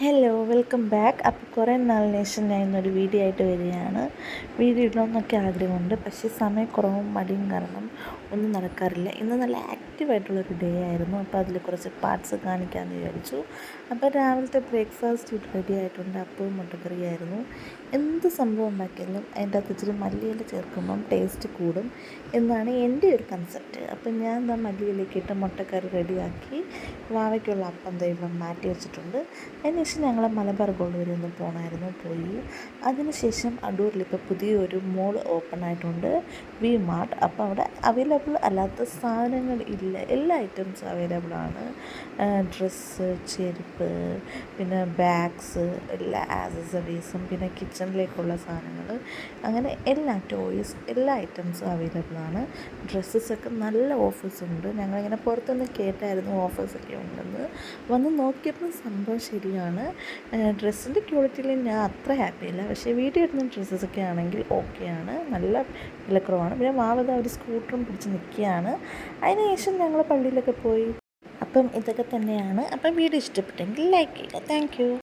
Hello welcome back അപ്പോൾ കുറേ നാളിന് ശേഷം ഞാൻ ഇന്നൊരു വീഡിയോ ആയിട്ട് വരികയാണ്. വീഡിയോ ഇടണമെന്നൊക്കെ ആഗ്രഹമുണ്ട്. പക്ഷേ സമയക്കുറവും മടിയും കാരണം ഒന്നും നടക്കാറില്ല. ഇന്ന് നല്ല ആക്റ്റീവായിട്ടുള്ളൊരു ഡേ ആയിരുന്നു. അപ്പോൾ അതിൽ കുറച്ച് പാർട്സ് കാണിക്കാമെന്ന് വിചാരിച്ചു. അപ്പോൾ രാവിലത്തെ ബ്രേക്ക്ഫാസ്റ്റ് റെഡി ആയിട്ടുണ്ട്. അപ്പവും മുട്ടക്കറിയായിരുന്നു. എന്ത് സംഭവം ഉണ്ടാക്കിയാലും അതിന്റെ അകത്ത് ഇച്ചിരി മല്ലിയില ചേർക്കുമ്പം ടേസ്റ്റ് കൂടും എന്നാണ് എന്റെ ഒരു കൺസെപ്റ്റ് അപ്പം ഞാൻ എന്താ മല്ലിയിലേക്ക് ഇട്ട് മുട്ടക്കറി റെഡിയാക്കി വാവയ്ക്കുള്ള അപ്പം ദൈവം മാറ്റി വെച്ചിട്ടുണ്ട്. അതിന് ശേഷം ഞങ്ങൾ മലബാർ ഗോൾഡ് വരെ ഒന്ന് പോകണമായിരുന്നു പോയി അതിനുശേഷം അടൂരിൽ ഇപ്പോൾ പുതിയൊരു മോൾ ഓപ്പൺ ആയിട്ടുണ്ട്. V mart. അപ്പോൾ അവിടെ അവൈലബിൾ അല്ലാത്ത സാധനങ്ങൾ ഇല്ല. എല്ലാ ഐറ്റംസും അവൈലബിൾ ആണ്. ഡ്രസ്സ് ചെരുപ്പ് പിന്നെ ബാഗ്സ് എല്ലാ ആക്സസറീസും പിന്നെ കിച്ചണിലേക്കുള്ള സാധനങ്ങൾ അങ്ങനെ എല്ലാ ടോയ്സ് എല്ലാ ഐറ്റംസും അവൈലബിൾ ആണ്. ഡ്രസ്സസൊക്കെ നല്ല ഓഫേഴ്സ് ഉണ്ട്. ഞങ്ങളിങ്ങനെ പുറത്തുനിന്ന് കേട്ടായിരുന്നു ഓഫേഴ്സൊക്കെ ഉണ്ടെന്ന്. വന്ന് നോക്കിയപ്പോൾ സംഭവം ശരിയാണ്. ഡ്രസ്സിന്റെ ക്വാളിറ്റിയിൽ ഞാൻ അത്ര ഹാപ്പിയല്ല. പക്ഷേ വീട്ടിൽ ഇടുന്ന ഡ്രസ്സസൊക്കെ ആണെങ്കിൽ ഓക്കെയാണ് നല്ല വിലക്കുറവാണ്. പിന്നെ മാവത ഒരു സ്കൂട്ടറും പിടിച്ച് നിൽക്കുകയാണ്. അതിനുശേഷം ഞങ്ങൾ പള്ളിയിലൊക്കെ പോയി. അപ്പം ഇതൊക്കെ തന്നെയാണ്. അപ്പം വീഡിയോ ഇഷ്ടപ്പെട്ടെങ്കിൽ ലൈക്ക് ചെയ്യുക. താങ്ക്